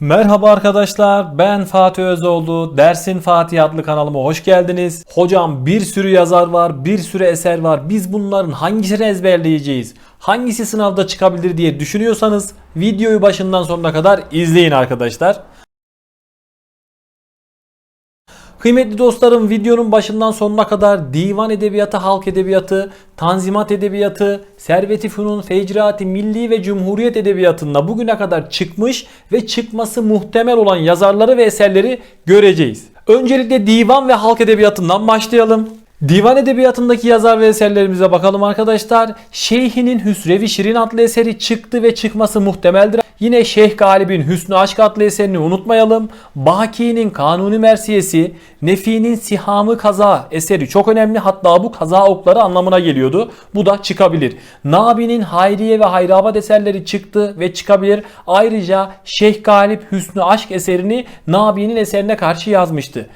Merhaba arkadaşlar ben Fatih Özoğlu Dersin Fatih adlı kanalıma hoş geldiniz. Hocam bir sürü yazar var bir sürü eser var biz bunların hangisini ezberleyeceğiz? Hangisi sınavda çıkabilir diye düşünüyorsanız videoyu başından sonuna kadar izleyin arkadaşlar. Kıymetli dostlarım videonun başından sonuna kadar divan edebiyatı, halk edebiyatı, tanzimat edebiyatı, servet-i fünun, fecraati, milli ve cumhuriyet edebiyatında bugüne kadar çıkmış ve çıkması muhtemel olan yazarları ve eserleri göreceğiz. Öncelikle divan ve halk edebiyatından başlayalım. Divan edebiyatındaki yazar ve eserlerimize bakalım arkadaşlar. Şeyh'inin Hüsrev-i Şirin adlı eseri çıktı ve çıkması muhtemeldir. Yine Şeyh Galip'in Hüsnü Aşk adlı eserini unutmayalım. Baki'nin Kanuni Mersiyesi, Nefi'nin Sihamı Kaza eseri çok önemli. Hatta bu kaza okları anlamına geliyordu. Bu da çıkabilir. Nabi'nin Hayriye ve Hayrabat eserleri çıktı ve çıkabilir. Ayrıca Şeyh Galip Hüsnü Aşk eserini Nabi'nin eserine karşı yazmıştı.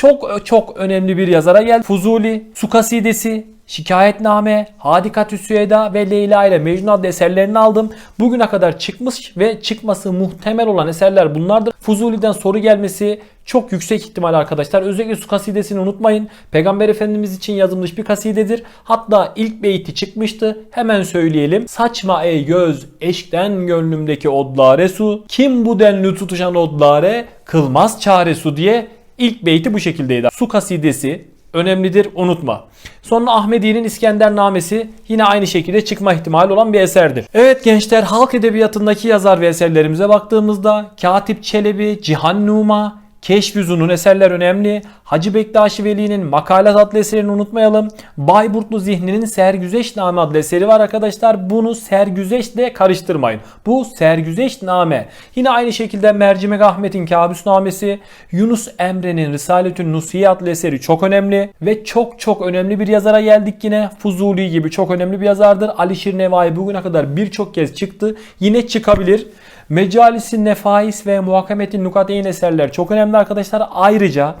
Çok çok önemli bir yazara geldi. Fuzuli, Su Kasidesi, Şikayetname, Hadikat-ü Süeda ve Leyla ile Mecnun adlı eserlerini aldım. Bugüne kadar çıkmış ve çıkması muhtemel olan eserler bunlardır. Fuzuli'den soru gelmesi çok yüksek ihtimal arkadaşlar. Özellikle su kasidesini unutmayın. Peygamber Efendimiz için yazılmış bir kasidedir. Hatta ilk beyti çıkmıştı. Hemen söyleyelim. Saçma ey göz, eşkten gönlümdeki odlare su. Kim bu denli tutuşan odlare, kılmaz çare su diye ilk beyti bu şekildeydi. Su kasidesi önemlidir unutma. Sonra Ahmedi'nin İskendernamesi yine aynı şekilde çıkma ihtimali olan bir eserdir. Evet gençler halk edebiyatındaki yazar ve eserlerimize baktığımızda Katip Çelebi, Cihan Numa, Keşfüzun'un eserler önemli. Hacı Bektaşi Veli'nin Makalat adlı eserini unutmayalım. Bayburtlu Zihni'nin Sergüzeşname adlı eseri var arkadaşlar. Bunu Sergüzeş'le karıştırmayın. Bu Sergüzeşname. Yine aynı şekilde Mercimek Ahmet'in Kabüsnamesi, Yunus Emre'nin Risaletün Nusiye adlı eseri çok önemli. Ve çok çok önemli bir yazara geldik yine. Fuzuli gibi çok önemli bir yazardır. Alişir Nevai bugüne kadar birçok kez çıktı. Yine çıkabilir. Mecalisi Nefais ve Muhakametin Nukateyn eserler çok önemli arkadaşlar. Ayrıca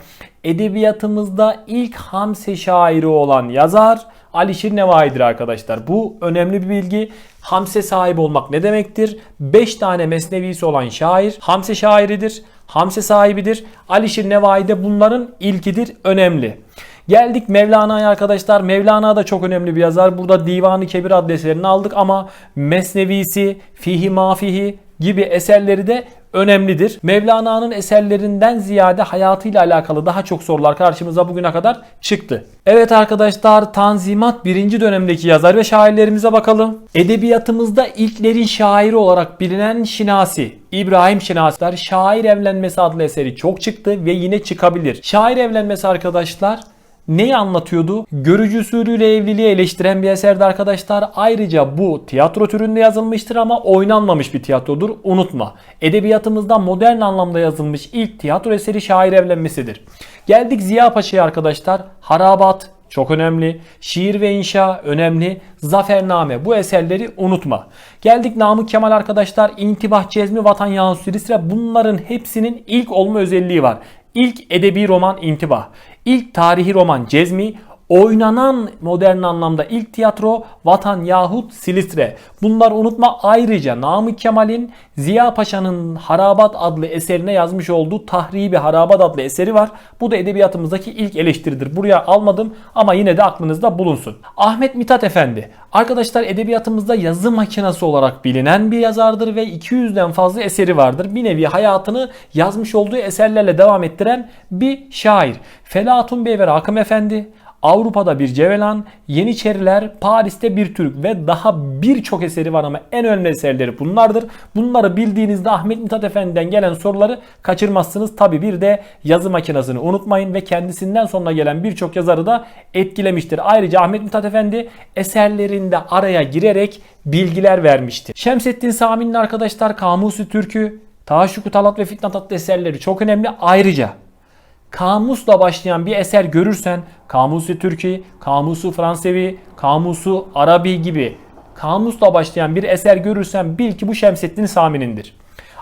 edebiyatımızda ilk Hamse şairi olan yazar Alişir Nevai'dir arkadaşlar. Bu önemli bir bilgi. Hamse sahibi olmak ne demektir? 5 tane mesnevisi olan şair Hamse şairidir. Hamse sahibidir. Alişir Nevai de bunların ilkidir. Önemli. Geldik Mevlana'ya arkadaşlar. Mevlana da çok önemli bir yazar. Burada Divan-ı Kebir adlı eserini aldık ama Mesnevisi, Fihi Mafihi gibi eserleri de önemlidir. Mevlana'nın eserlerinden ziyade hayatıyla alakalı daha çok sorular karşımıza bugüne kadar çıktı. Evet arkadaşlar Tanzimat birinci dönemdeki yazar ve şairlerimize bakalım. Edebiyatımızda ilklerin şairi olarak bilinen Şinasi, İbrahim Şinasiler Şair Evlenmesi adlı eseri çok çıktı ve yine çıkabilir. Şair Evlenmesi arkadaşlar neyi anlatıyordu? Görücü usulüyle evliliği eleştiren bir eserdi arkadaşlar. Ayrıca bu tiyatro türünde yazılmıştır ama oynanmamış bir tiyatrodur. Unutma. Edebiyatımızda modern anlamda yazılmış ilk tiyatro eseri şair evlenmesidir. Geldik Ziya Paşa'ya arkadaşlar. Harabat, çok önemli. Şiir ve inşa önemli. Zafername bu eserleri unutma. Geldik Namık Kemal arkadaşlar. İntibah, Cezmi, Vatan Yansısı, Risre bunların hepsinin ilk olma özelliği var. İlk edebi roman İntibah. İlk tarihi roman Cezmi, oynanan modern anlamda ilk tiyatro Vatan yahut Silistre. Bunları unutma ayrıca Namık Kemal'in Ziya Paşa'nın Harabat adlı eserine yazmış olduğu Tahribi Harabat adlı eseri var. Bu da edebiyatımızdaki ilk eleştiridir. Buraya almadım ama yine de aklınızda bulunsun. Ahmet Mithat Efendi. Arkadaşlar edebiyatımızda yazı makinesi olarak bilinen bir yazardır ve 200'den fazla eseri vardır. Bir nevi hayatını yazmış olduğu eserlerle devam ettiren bir şair. Felatun Bey ve Rakım Efendi, Avrupa'da bir Cevelan, Yeniçeriler, Paris'te bir Türk ve daha birçok eseri var ama en önemli eserleri bunlardır. Bunları bildiğinizde Ahmet Mithat Efendi'den gelen soruları kaçırmazsınız. Tabi bir de yazı makinesini unutmayın ve kendisinden sonra gelen birçok yazarı da etkilemiştir. Ayrıca Ahmet Mithat Efendi eserlerinde araya girerek bilgiler vermiştir. Şemsettin Sami'nin arkadaşlar Kamusu Türkü, Taşuku Talat ve Fitnat adlı eserleri çok önemli. Ayrıca kamusla başlayan bir eser görürsen Kamusu Türkü, Kamusu Fransevi, Kamusu Arabi gibi kamusla başlayan bir eser görürsen bil ki bu Şemsettin Sami'nindir.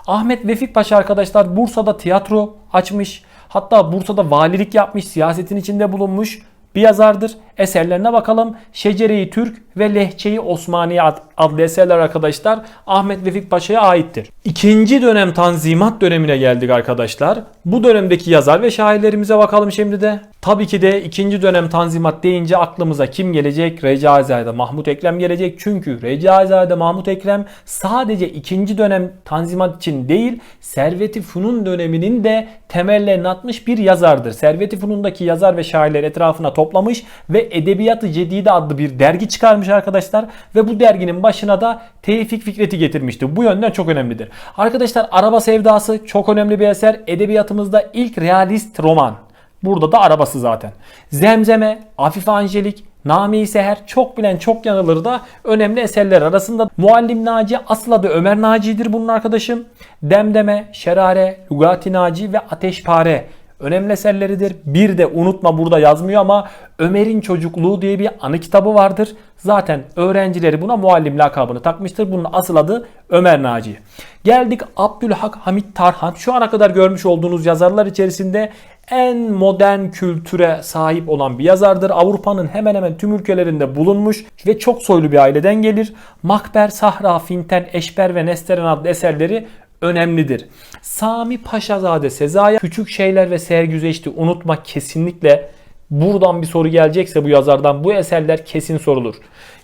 Ahmet Vefik Paşa arkadaşlar Bursa'da tiyatro açmış. Hatta Bursa'da valilik yapmış, siyasetin içinde bulunmuş. Bir yazardır. Eserlerine bakalım. Şecere-i Türk ve Lehçe-i Osmaniye ad- adlı eserler arkadaşlar Ahmet Vefik Paşa'ya aittir. İkinci dönem Tanzimat dönemine geldik arkadaşlar. Bu dönemdeki yazar ve şairlerimize bakalım şimdi de. Tabii ki de ikinci dönem Tanzimat deyince aklımıza kim gelecek? Recaizade Mahmut Ekrem gelecek. Çünkü Recaizade Mahmut Ekrem sadece ikinci dönem Tanzimat için değil, Servet-i Funun döneminin de temellerini atmış bir yazardır. Servet-i Funun'daki yazar ve şairler etrafına toplamış ve Edebiyatı Cedide adlı bir dergi çıkarmış arkadaşlar ve bu derginin başına da Tevfik Fikret'i getirmişti. Bu yönden çok önemlidir. Arkadaşlar Araba Sevdası çok önemli bir eser. Edebiyatımızda ilk realist roman. Burada da arabası zaten. Zemzeme, Afife Angelik, Name-i Seher çok bilen çok yanılır da önemli eserler arasında. Muallim Naci asıl adı Ömer Naci'dir bunun arkadaşım. Demdeme, Şerare, Lugati Naci ve Ateşpare önemli eserleridir. Bir de unutma burada yazmıyor ama Ömer'in Çocukluğu diye bir anı kitabı vardır. Zaten öğrencileri buna muallim lakabını takmıştır. Bunun asıl adı Ömer Naci. Geldik Abdülhak Hamit Tarhan. Şu ana kadar görmüş olduğunuz yazarlar içerisinde en modern kültüre sahip olan bir yazardır. Avrupa'nın hemen hemen tüm ülkelerinde bulunmuş ve çok soylu bir aileden gelir. Makber, Sahra, Finten, Eşber ve Nesteren adlı eserleri önemlidir. Sami Paşazade Sezai küçük şeyler ve sergüzeşti unutma kesinlikle buradan bir soru gelecekse bu yazardan bu eserler kesin sorulur.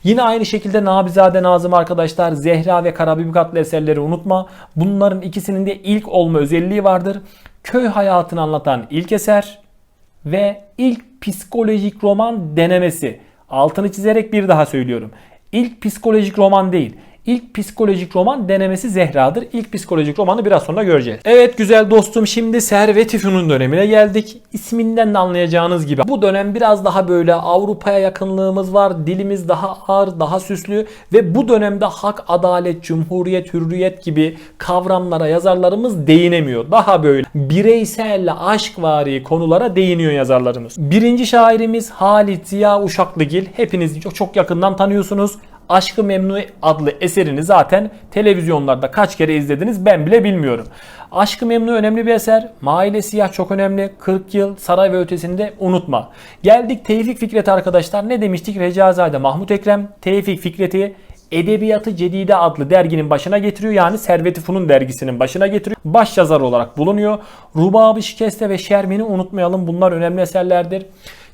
Yine aynı şekilde Nabizade Nazım arkadaşlar Zehra ve Karabibik adlı eserleri unutma. Bunların ikisinin de ilk olma özelliği vardır. Köy hayatını anlatan ilk eser ve ilk psikolojik roman denemesi. Altını çizerek bir daha söylüyorum. İlk psikolojik roman değil. İlk psikolojik roman denemesi Zehra'dır. İlk psikolojik romanı biraz sonra göreceğiz. Evet güzel dostum şimdi Servet-i Fünun dönemine geldik. İsminden de anlayacağınız gibi bu dönem biraz daha böyle Avrupa'ya yakınlığımız var. Dilimiz daha ağır, daha süslü ve bu dönemde hak, adalet, cumhuriyet, hürriyet gibi kavramlara yazarlarımız değinemiyor. Daha böyle bireysel, aşkvari konulara değiniyor yazarlarımız. Birinci şairimiz Halit Ziya Uşaklıgil. Hepiniz çok, çok yakından tanıyorsunuz. Aşkı Memnu adlı eserini zaten televizyonlarda kaç kere izlediniz ben bile bilmiyorum. Aşkı Memnu önemli bir eser. Maile Siyah çok önemli. 40 yıl saray ve ötesinde unutma. Geldik Tevfik Fikret arkadaşlar. Ne demiştik? Recazade Mahmut Ekrem Tevfik Fikret'i Edebiyatı Cedide adlı derginin başına getiriyor. Yani Servet-i Funun dergisinin başına getiriyor. Baş yazar olarak bulunuyor. Rubab-ı Şikeste ve Şermin'i unutmayalım. Bunlar önemli eserlerdir.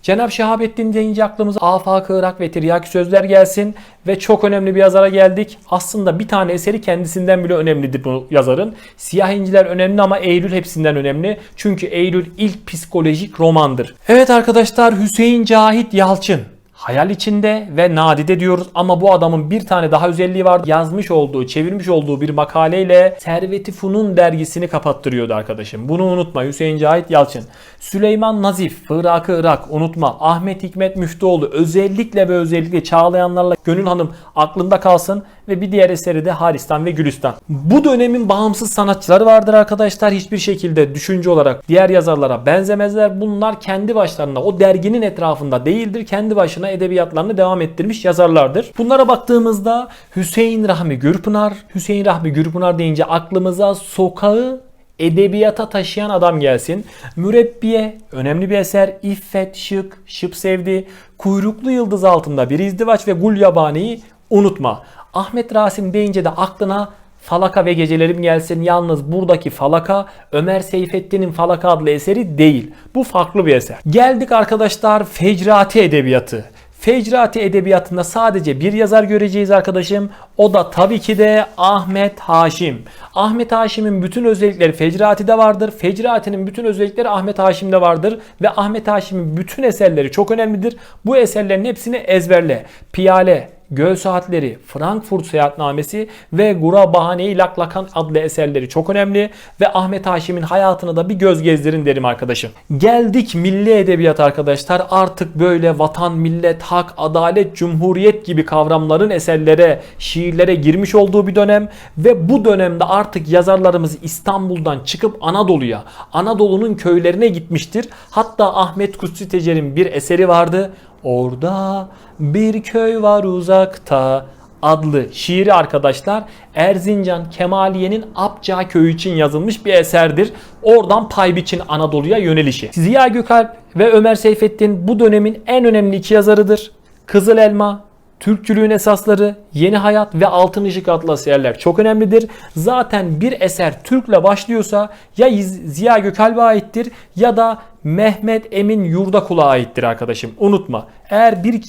Cenab Şehabettin deyince aklımıza Afak Irak ve Tiryaki sözler gelsin ve çok önemli bir yazara geldik. Aslında bir tane eseri kendisinden bile önemlidir bu yazarın. Siyah İnciler önemli ama Eylül hepsinden önemli. Çünkü Eylül ilk psikolojik romandır. Evet arkadaşlar Hüseyin Cahit Yalçın. Hayal içinde ve nadide diyoruz ama bu adamın bir tane daha özelliği vardı. Yazmış olduğu, çevirmiş olduğu bir makaleyle Servet-i Funun dergisini kapattırıyordu arkadaşım. Bunu unutma Hüseyin Cahit Yalçın. Süleyman Nazif, Fırak-ı Irak unutma. Ahmet Hikmet Müftüoğlu özellikle ve özellikle Çağlayanlarla Gönül Hanım aklında kalsın ve bir diğer eseri de Haristan ve Gülistan. Bu dönemin bağımsız sanatçıları vardır arkadaşlar. Hiçbir şekilde düşünce olarak diğer yazarlara benzemezler. Bunlar kendi başlarına o derginin etrafında değildir. Kendi başına edebiyatlarını devam ettirmiş yazarlardır. Bunlara baktığımızda Hüseyin Rahmi Gürpınar, Hüseyin Rahmi Gürpınar deyince aklımıza sokağı edebiyata taşıyan adam gelsin. Mürebbiye önemli bir eser. İffet, Şık, Şıp Sevdi, Kuyruklu Yıldız Altında Bir İzdivaç ve Gul Yabani'yi unutma. Ahmet Rasim deyince de aklına Falaka ve Gecelerim gelsin. Yalnız buradaki Falaka Ömer Seyfettin'in Falaka adlı eseri değil. Bu farklı bir eser. Geldik arkadaşlar Fecrati Edebiyatı. Fecrati Edebiyatı'nda sadece bir yazar göreceğiz arkadaşım. O da tabii ki de Ahmet Haşim. Ahmet Haşim'in bütün özellikleri Fecrati'de vardır. Fecrati'nin bütün özellikleri Ahmet Haşim'de vardır. Ve Ahmet Haşim'in bütün eserleri çok önemlidir. Bu eserlerin hepsini ezberle. Piyale, Göl Saatleri, Frankfurt Seyahatnamesi ve Gura Bahane-i Laklakan adlı eserleri çok önemli ve Ahmet Haşim'in hayatına da bir göz gezdirin derim arkadaşım. Geldik milli edebiyat arkadaşlar. Artık böyle vatan, millet, hak, adalet, cumhuriyet gibi kavramların eserlere, şiirlere girmiş olduğu bir dönem ve bu dönemde artık yazarlarımız İstanbul'dan çıkıp Anadolu'ya, Anadolu'nun köylerine gitmiştir. Hatta Ahmet Kutsi Tecer'in bir eseri vardı. Orada bir köy var uzakta adlı şiiri arkadaşlar Erzincan Kemaliye'nin Apça köyü için yazılmış bir eserdir. Oradan pay biçin Anadolu'ya yönelişi. Ziya Gökalp ve Ömer Seyfettin bu dönemin en önemli iki yazarıdır. Kızıl Elma, Türkçülüğün esasları, Yeni Hayat ve Altın Işık adlı eserler çok önemlidir. Zaten bir eser Türk'le başlıyorsa ya Ziya Gökalp'e aittir ya da Mehmet Emin Yurdakul'a aittir arkadaşım. Unutma. Eğer bir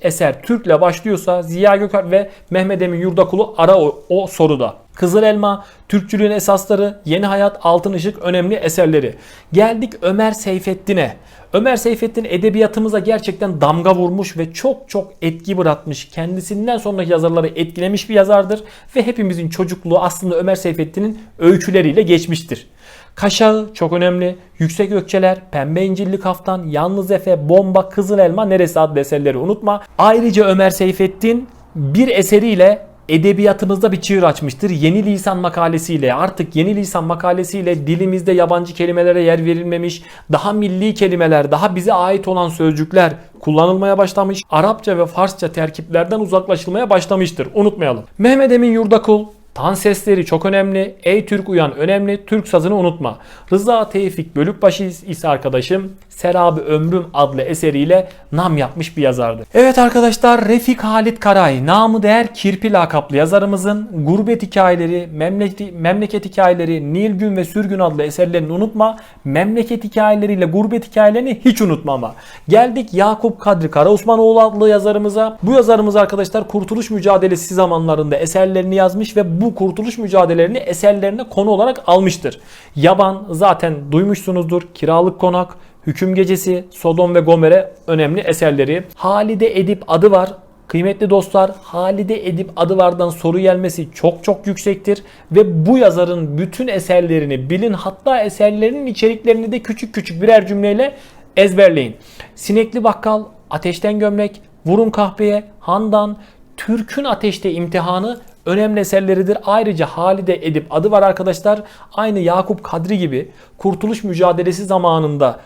eser Türk'le başlıyorsa Ziya Gökalp ve Mehmet Emin Yurdakul'u ara o, o soruda. Kızıl Elma, Türkçülüğün esasları, Yeni Hayat, Altın Işık önemli eserleri. Geldik Ömer Seyfettin'e. Ömer Seyfettin edebiyatımıza gerçekten damga vurmuş ve çok çok etki bırakmış. Kendisinden sonraki yazarları etkilemiş bir yazardır ve hepimizin çocukluğu aslında Ömer Seyfettin'in öyküleriyle geçmiştir. Kaşağı çok önemli. Yüksek Ökçeler, Pembe İncilli Kaftan, Yalnız Efe, Bomba, Kızıl Elma neresi adlı eserleri unutma. Ayrıca Ömer Seyfettin bir eseriyle edebiyatımızda bir çığır açmıştır. Yeni lisan makalesiyle artık yeni lisan makalesiyle dilimizde yabancı kelimelere yer verilmemiş, daha milli kelimeler, daha bize ait olan sözcükler kullanılmaya başlamış. Arapça ve Farsça terkiplerden uzaklaşılmaya başlamıştır. Unutmayalım. Mehmet Emin Yurdakul Tan sesleri çok önemli. Ey Türk uyan önemli. Türk sazını unutma. Rıza Tevfik Bölükbaşı ise arkadaşım Serabı Ömrüm adlı eseriyle nam yapmış bir yazardı. Evet arkadaşlar Refik Halit Karay namı değer Kirpi lakaplı yazarımızın gurbet hikayeleri, memleket, memleket hikayeleri, Nilgün ve Sürgün adlı eserlerini unutma. Memleket hikayeleriyle gurbet hikayelerini hiç unutma ama. Geldik Yakup Kadri Karaosmanoğlu adlı yazarımıza. Bu yazarımız arkadaşlar Kurtuluş Mücadelesi zamanlarında eserlerini yazmış ve bu kurtuluş mücadelelerini eserlerine konu olarak almıştır. Yaban zaten duymuşsunuzdur. Kiralık Konak, Hüküm Gecesi, Sodom ve Gomorre önemli eserleri. Halide Edip adı var. Kıymetli dostlar Halide Edip adı vardan soru gelmesi çok çok yüksektir ve bu yazarın bütün eserlerini bilin hatta eserlerinin içeriklerini de küçük küçük birer cümleyle ezberleyin. Sinekli Bakkal, Ateşten Gömlek, Vurun Kahveye, Handan, Türk'ün Ateşte imtihanı önemli eserleridir. Ayrıca Halide Edip adı var arkadaşlar. Aynı Yakup Kadri gibi kurtuluş mücadelesi zamanında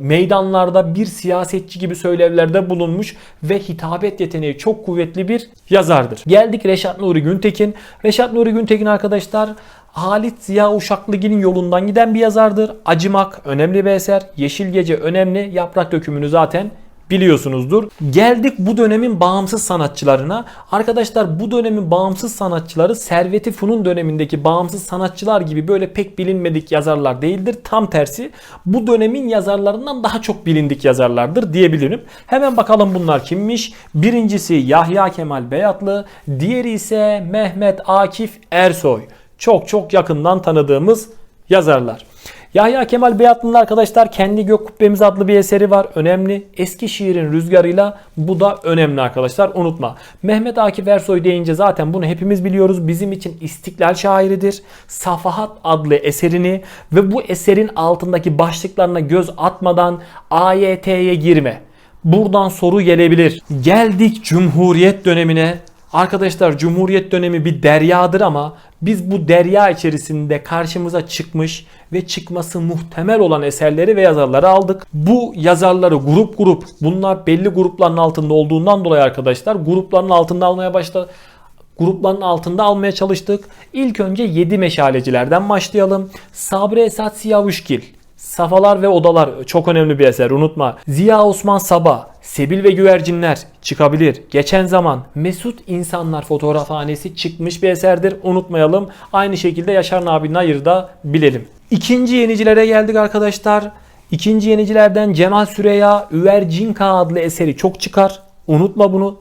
meydanlarda bir siyasetçi gibi söylevlerde bulunmuş ve hitabet yeteneği çok kuvvetli bir yazardır. Geldik Reşat Nuri Güntekin. Reşat Nuri Güntekin arkadaşlar Halit Ziya Uşaklıgil'in yolundan giden bir yazardır. Acımak önemli bir eser. Yeşil Gece önemli. Yaprak dökümünü zaten biliyorsunuzdur. Geldik bu dönemin bağımsız sanatçılarına. Arkadaşlar bu dönemin bağımsız sanatçıları Servet-i Funun dönemindeki bağımsız sanatçılar gibi böyle pek bilinmedik yazarlar değildir. Tam tersi bu dönemin yazarlarından daha çok bilindik yazarlardır diyebilirim. Hemen bakalım bunlar kimmiş? Birincisi Yahya Kemal Beyatlı, diğeri ise Mehmet Akif Ersoy. Çok çok yakından tanıdığımız yazarlar. Yahya Kemal Beyatlı'nın arkadaşlar Kendi Gök Kubbemiz adlı bir eseri var. Önemli. Eski şiirin rüzgarıyla bu da önemli arkadaşlar. Unutma. Mehmet Akif Ersoy deyince zaten bunu hepimiz biliyoruz. Bizim için istiklal şairidir. Safahat adlı eserini ve bu eserin altındaki başlıklarına göz atmadan AYT'ye girme. Buradan soru gelebilir. Geldik Cumhuriyet dönemine. Arkadaşlar Cumhuriyet dönemi bir deryadır ama biz bu derya içerisinde karşımıza çıkmış ve çıkması muhtemel olan eserleri ve yazarları aldık. Bu yazarları grup grup bunlar belli grupların altında olduğundan dolayı arkadaşlar grupların altında almaya başladık grupların altında almaya çalıştık. İlk önce 7 meşalecilerden başlayalım. Sabri Esat Siyavuşgil, Safalar ve Odalar çok önemli bir eser unutma. Ziya Osman Sabah, Sebil ve Güvercinler çıkabilir. Geçen zaman Mesut İnsanlar fotoğrafhanesi çıkmış bir eserdir. Unutmayalım. Aynı şekilde Yaşar Nabi Nayır'ı da bilelim. İkinci yenicilere geldik arkadaşlar. İkinci yenicilerden Cemal Süreya Üvercinka adlı eseri çok çıkar. Unutma bunu.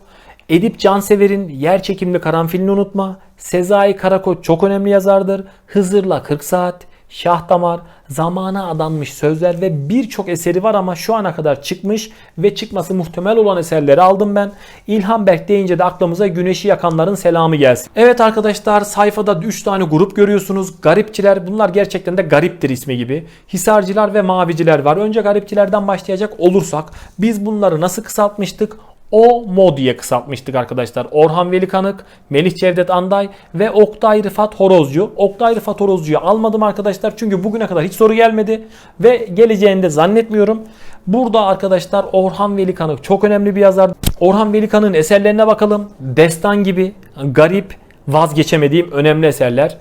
Edip Cansever'in Yer Çekimli Karanfilini unutma. Sezai Karakoç çok önemli yazardır. Hızır'la 40 Saat, Şah Damar, zamana adanmış sözler ve birçok eseri var ama şu ana kadar çıkmış ve çıkması muhtemel olan eserleri aldım ben. İlhan Berk deyince de aklımıza güneşi yakanların selamı gelsin. Evet arkadaşlar sayfada 3 tane grup görüyorsunuz. Garipçiler bunlar gerçekten de gariptir ismi gibi. Hisarcılar ve maviciler var. Önce garipçilerden başlayacak olursak biz bunları nasıl kısaltmıştık? O Mo diye kısaltmıştık arkadaşlar. Orhan Veli Kanık, Melih Cevdet Anday ve Oktay Rıfat Horozcu. Oktay Rıfat Horozcu'yu almadım arkadaşlar çünkü bugüne kadar hiç soru gelmedi ve geleceğini de zannetmiyorum. Burada arkadaşlar Orhan Velikanık çok önemli bir yazar. Orhan Velikan'ın eserlerine bakalım. Destan gibi, garip, vazgeçemediğim önemli eserler.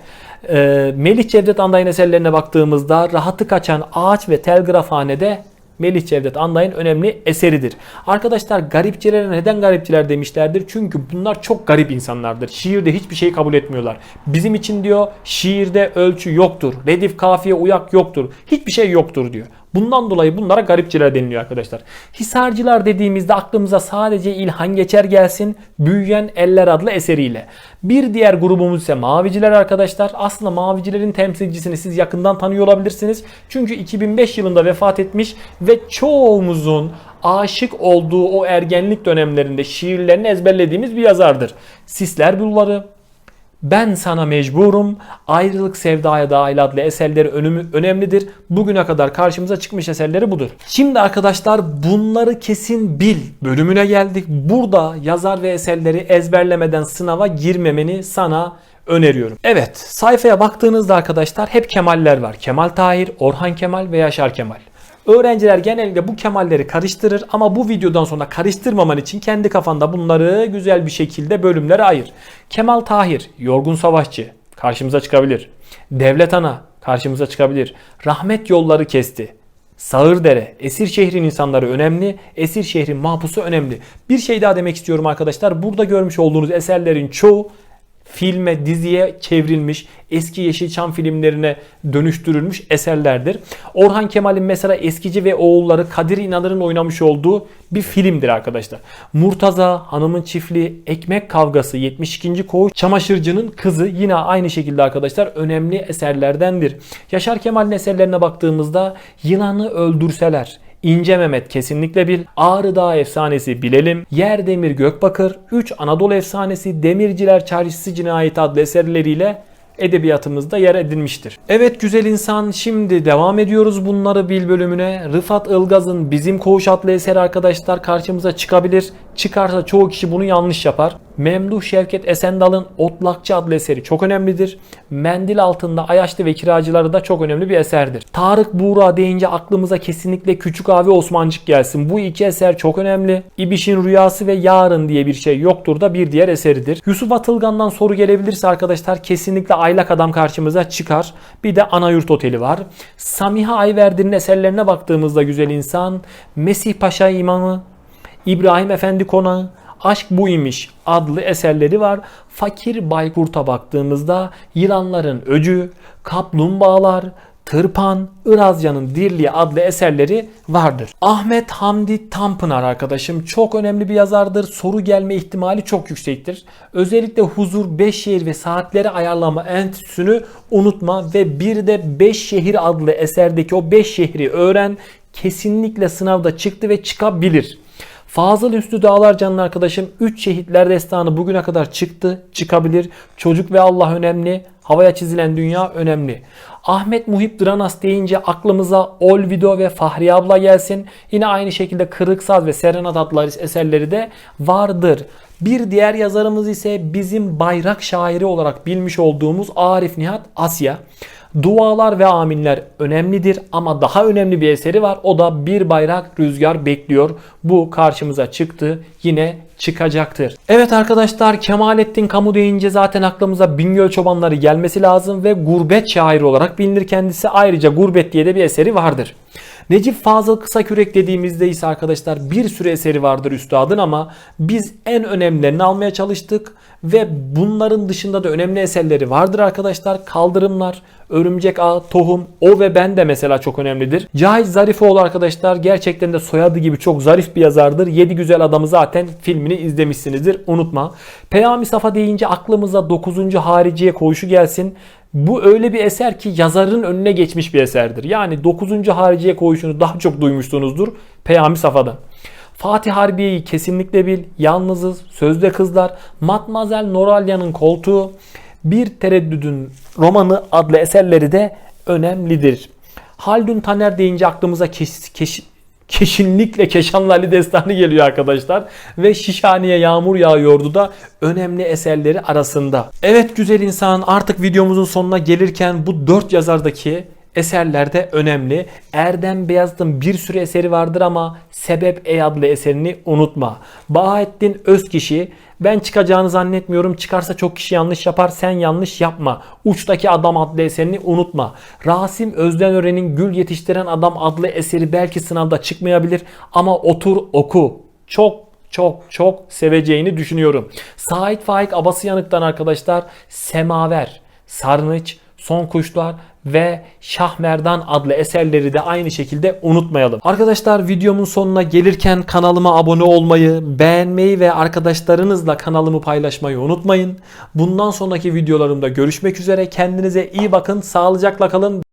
Ee, Melih Cevdet Anday'ın eserlerine baktığımızda Rahatı Kaçan Ağaç ve Telgrafhane'de Melih Cevdet Anday'ın önemli eseridir. Arkadaşlar garipçilere neden garipçiler demişlerdir? Çünkü bunlar çok garip insanlardır. Şiirde hiçbir şey kabul etmiyorlar. Bizim için diyor şiirde ölçü yoktur. Redif kafiye uyak yoktur. Hiçbir şey yoktur diyor. Bundan dolayı bunlara garipçiler deniliyor arkadaşlar. Hisarcılar dediğimizde aklımıza sadece İlhan Geçer gelsin Büyüyen Eller adlı eseriyle. Bir diğer grubumuz ise Maviciler arkadaşlar. Aslında Mavicilerin temsilcisini siz yakından tanıyor olabilirsiniz. Çünkü 2005 yılında vefat etmiş ve çoğumuzun aşık olduğu o ergenlik dönemlerinde şiirlerini ezberlediğimiz bir yazardır. Sisler Bulvarı, ben sana mecburum. Ayrılık Sevdaya Dahil adlı eserleri önümü, önemlidir. Bugüne kadar karşımıza çıkmış eserleri budur. Şimdi arkadaşlar bunları kesin bil bölümüne geldik. Burada yazar ve eserleri ezberlemeden sınava girmemeni sana öneriyorum. Evet sayfaya baktığınızda arkadaşlar hep Kemaller var. Kemal Tahir, Orhan Kemal ve Yaşar Kemal. Öğrenciler genellikle bu kemalleri karıştırır ama bu videodan sonra karıştırmaman için kendi kafanda bunları güzel bir şekilde bölümlere ayır. Kemal Tahir, Yorgun Savaşçı karşımıza çıkabilir. Devlet Ana karşımıza çıkabilir. Rahmet yolları kesti. Sağırdere, Esir şehrin insanları önemli, Esir şehrin mahpusu önemli. Bir şey daha demek istiyorum arkadaşlar. Burada görmüş olduğunuz eserlerin çoğu filme, diziye çevrilmiş, eski Yeşilçam filmlerine dönüştürülmüş eserlerdir. Orhan Kemal'in mesela Eskici ve Oğulları Kadir İnanır'ın oynamış olduğu bir filmdir arkadaşlar. Murtaza, Hanımın Çiftliği, Ekmek Kavgası, 72. Koğuş, Çamaşırcının Kızı yine aynı şekilde arkadaşlar önemli eserlerdendir. Yaşar Kemal'in eserlerine baktığımızda Yılanı Öldürseler, İnce Mehmet kesinlikle bil. Ağrı Dağı efsanesi bilelim. Yer Demir Gökbakır, 3 Anadolu efsanesi, Demirciler Çarşısı Cinayeti adlı eserleriyle edebiyatımızda yer edinmiştir. Evet güzel insan şimdi devam ediyoruz bunları bil bölümüne. Rıfat Ilgaz'ın Bizim Koğuş adlı eseri arkadaşlar karşımıza çıkabilir. Çıkarsa çoğu kişi bunu yanlış yapar. Memduh Şevket Esendal'ın Otlakçı adlı eseri çok önemlidir. Mendil altında Ayaşlı ve Kiracıları da çok önemli bir eserdir. Tarık Buğra deyince aklımıza kesinlikle Küçük Abi Osmancık gelsin. Bu iki eser çok önemli. İbiş'in Rüyası ve Yarın diye bir şey yoktur da bir diğer eseridir. Yusuf Atılgan'dan soru gelebilirse arkadaşlar kesinlikle Aylak Adam karşımıza çıkar. Bir de Anayurt Oteli var. Samiha Ayverdi'nin eserlerine baktığımızda güzel insan Mesih Paşa İmamı, İbrahim Efendi Konağı, Aşk Bu İmiş adlı eserleri var. Fakir Baykurt'a baktığımızda Yılanların Öcü, Kaplumbağalar, Tırpan, Irazcan'ın Dirliği adlı eserleri vardır. Ahmet Hamdi Tanpınar arkadaşım çok önemli bir yazardır. Soru gelme ihtimali çok yüksektir. Özellikle Huzur 5 şehir ve saatleri ayarlama enstitüsünü unutma ve bir de 5 şehir adlı eserdeki o 5 şehri öğren. Kesinlikle sınavda çıktı ve çıkabilir. Fazıl Üstü Dağlar Canlı arkadaşım 3 şehitler destanı bugüne kadar çıktı, çıkabilir. Çocuk ve Allah önemli. Havaya çizilen dünya önemli. Ahmet Muhip Dranas deyince aklımıza Olvido ve Fahri abla gelsin. Yine aynı şekilde Kırık Saz ve Serenat adlı eserleri de vardır. Bir diğer yazarımız ise bizim bayrak şairi olarak bilmiş olduğumuz Arif Nihat Asya. Dualar ve aminler önemlidir ama daha önemli bir eseri var. O da bir bayrak rüzgar bekliyor. Bu karşımıza çıktı. Yine çıkacaktır. Evet arkadaşlar Kemalettin Kamu deyince zaten aklımıza Bingöl Çobanları gelmesi lazım ve gurbet şairi olarak bilinir kendisi. Ayrıca Gurbet diye de bir eseri vardır. Necip Fazıl Kısakürek dediğimizde ise arkadaşlar bir sürü eseri vardır üstadın ama biz en önemlilerini almaya çalıştık ve bunların dışında da önemli eserleri vardır arkadaşlar. Kaldırımlar, Örümcek Ağı, Tohum, O ve Ben de mesela çok önemlidir. Cahit Zarifoğlu arkadaşlar gerçekten de soyadı gibi çok zarif bir yazardır. Yedi Güzel Adamı zaten filmini izlemişsinizdir unutma. Peyami Safa deyince aklımıza 9. Hariciye koğuşu gelsin. Bu öyle bir eser ki yazarın önüne geçmiş bir eserdir. Yani 9. Hariciye koğuşunu daha çok duymuşsunuzdur Peyami Safa'dan. Fatih Harbiye'yi kesinlikle bil. Yalnızız, Sözde Kızlar, Matmazel Noralya'nın koltuğu, Bir Tereddüdün romanı adlı eserleri de önemlidir. Haldun Taner deyince aklımıza keş, keş, kesinlikle Keşanlı Destanı geliyor arkadaşlar. Ve Şişhane'ye yağmur yağıyordu da önemli eserleri arasında. Evet güzel insan artık videomuzun sonuna gelirken bu 4 yazardaki eserler de önemli. Erdem Beyazıt'ın bir sürü eseri vardır ama Sebep Ey adlı eserini unutma. Bahattin Özkişi ben çıkacağını zannetmiyorum. Çıkarsa çok kişi yanlış yapar. Sen yanlış yapma. Uçtaki Adam adlı eserini unutma. Rasim Özdenören'in Gül Yetiştiren Adam adlı eseri belki sınavda çıkmayabilir ama otur oku. Çok çok çok seveceğini düşünüyorum. Sait Faik Abasıyanık'tan arkadaşlar Semaver, Sarnıç, Son Kuşlar ve Şahmerdan adlı eserleri de aynı şekilde unutmayalım. Arkadaşlar videomun sonuna gelirken kanalıma abone olmayı, beğenmeyi ve arkadaşlarınızla kanalımı paylaşmayı unutmayın. Bundan sonraki videolarımda görüşmek üzere. Kendinize iyi bakın, sağlıcakla kalın.